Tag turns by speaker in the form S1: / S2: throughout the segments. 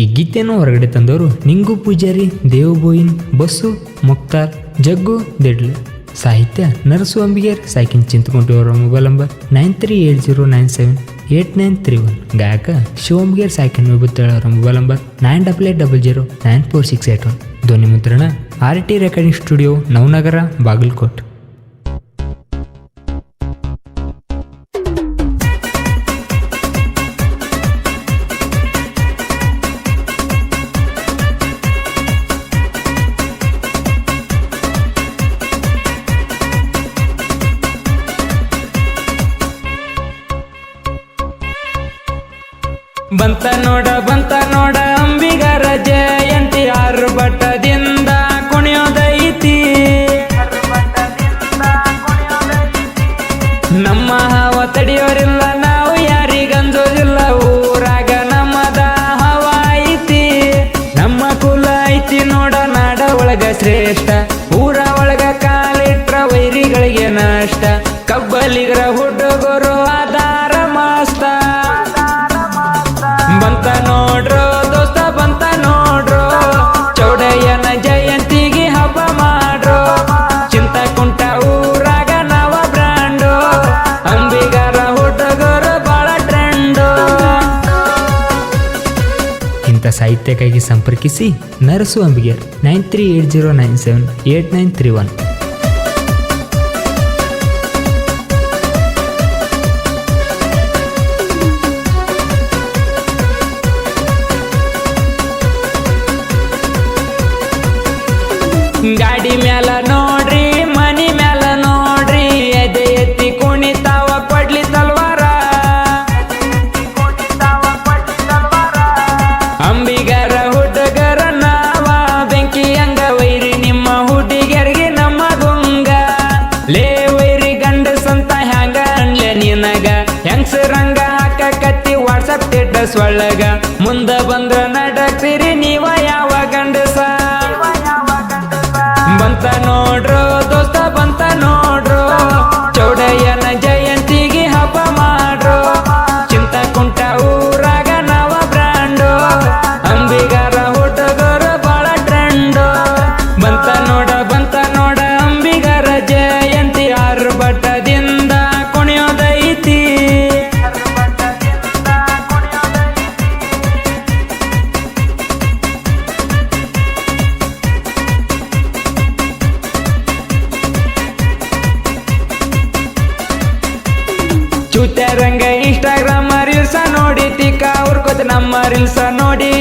S1: ಈ ಗೀತೆಯನ್ನು ಹೊರಗಡೆ ತಂದವರು ನಿಂಗು ಪೂಜಾರಿ, ದೇವಬೋಯಿನ್ ಬಸ್ಸು ಮುಕ್ತಾರ್, ಜಗ್ಗು, ದೆಡ್ಲು. ಸಾಹಿತ್ಯ ನರಸು ಅಂಬಿಗೇರ್ ಸಾಕಿನ್ ಚಿಂತಕೊಂಡಿ ಅವರ mobile number nine three eight zero nine seven, eight nine three one. ಗಾಯಕ ಶಿವಂಬಿಗೇರ್ ಸಾಕಿನ್ ವಿಭುತ್ತೇಳ ಅವರ mobile number nine double eight double zero nine four six eight one. ಧ್ವನಿ ಮುದ್ರಣ, R T recording studio, Navanagar, Bagalkot.
S2: ಬಂತ ನೋಡ ಬಂತ ನೋಡ ಅಂಬಿಗರ ಜಯಂತಿ ಆರು ಬಟ್ಟದಿಂದ ಬಂತ ನೋಡ್ರು, ದೋಸ್ತ ಬಂತ ನೋಡ್ರು, ಚೌಡಯ್ಯನ ಜಯಂತಿಗೆ ಹಬ್ಬ ಮಾಡ್ರು ಚಿಂತ ಕುಂಟ ಊರಾಗ ನವ ಬ್ರ್ಯಾಂಡು, ಅಂಬಿಗರ ಹುಡುಗರು ಬಾಳ ಟ್ರೆಂಡು.
S1: ಇಂಥ ಸಾಹಿತ್ಯಕ್ಕಾಗಿ ಸಂಪರ್ಕಿಸಿ
S2: Narasu Ambige nine three eight zero nine seven eight nine three one. ಒಳಗ ಚೂತ್ಯಾರಂಗ ಇನ್ಸ್ಟಾಗ್ರಾಮ್ ರೀಲ್ಸ ನೋಡಿ ತಿಕ್ಕ ಉರ್ಕೋತ ನಮ್ಮ ರೀಲ್ಸ ನೋಡಿ.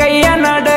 S2: கைய நட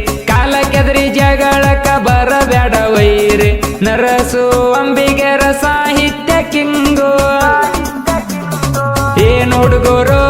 S2: ಕಾಲ ಕೆದರಿ ಜಗಳಕ ಬರಬೇಡವೈರಿ ನರಸು ಅಂಬಿಗರ ಸಾಹಿತ್ಯ ಕಿಂಗು. ಏನು ಹುಡುಗರು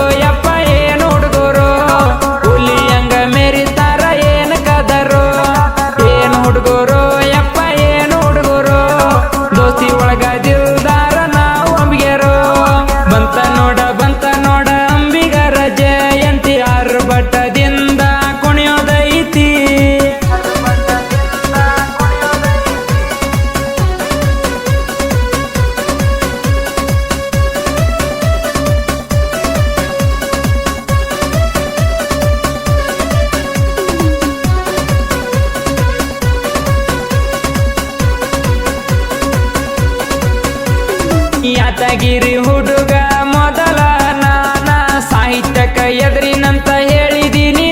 S2: ಸಾಹಿತ್ಯಕ ಎದ್ರಿನಂತ ಹೇಳಿದೀನಿ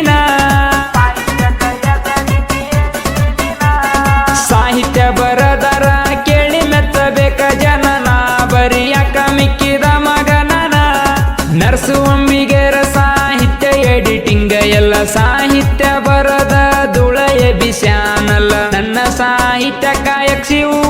S2: ಸಾಹಿತ್ಯ ಬರದರ ಕೇಳಿ ಮೆಚ್ಚಬೇಕ ಜನನ, ಬರಿಯಾಕ ಮಿಕ್ಕಿದ ಮಗನನ. ನರ್ಸು ಒಮ್ಮಿಗೆರ ಸಾಹಿತ್ಯ ಎಡಿಟಿಂಗ್ ಎಲ್ಲ ಸಾಹಿತ್ಯ ಬರದ ದುಳಯ ಬಿಸ್ಯಾನಲ್ಲ ನನ್ನ ಸಾಹಿತ್ಯ ಕಾಯಕ್ಷಿ ಶಿವು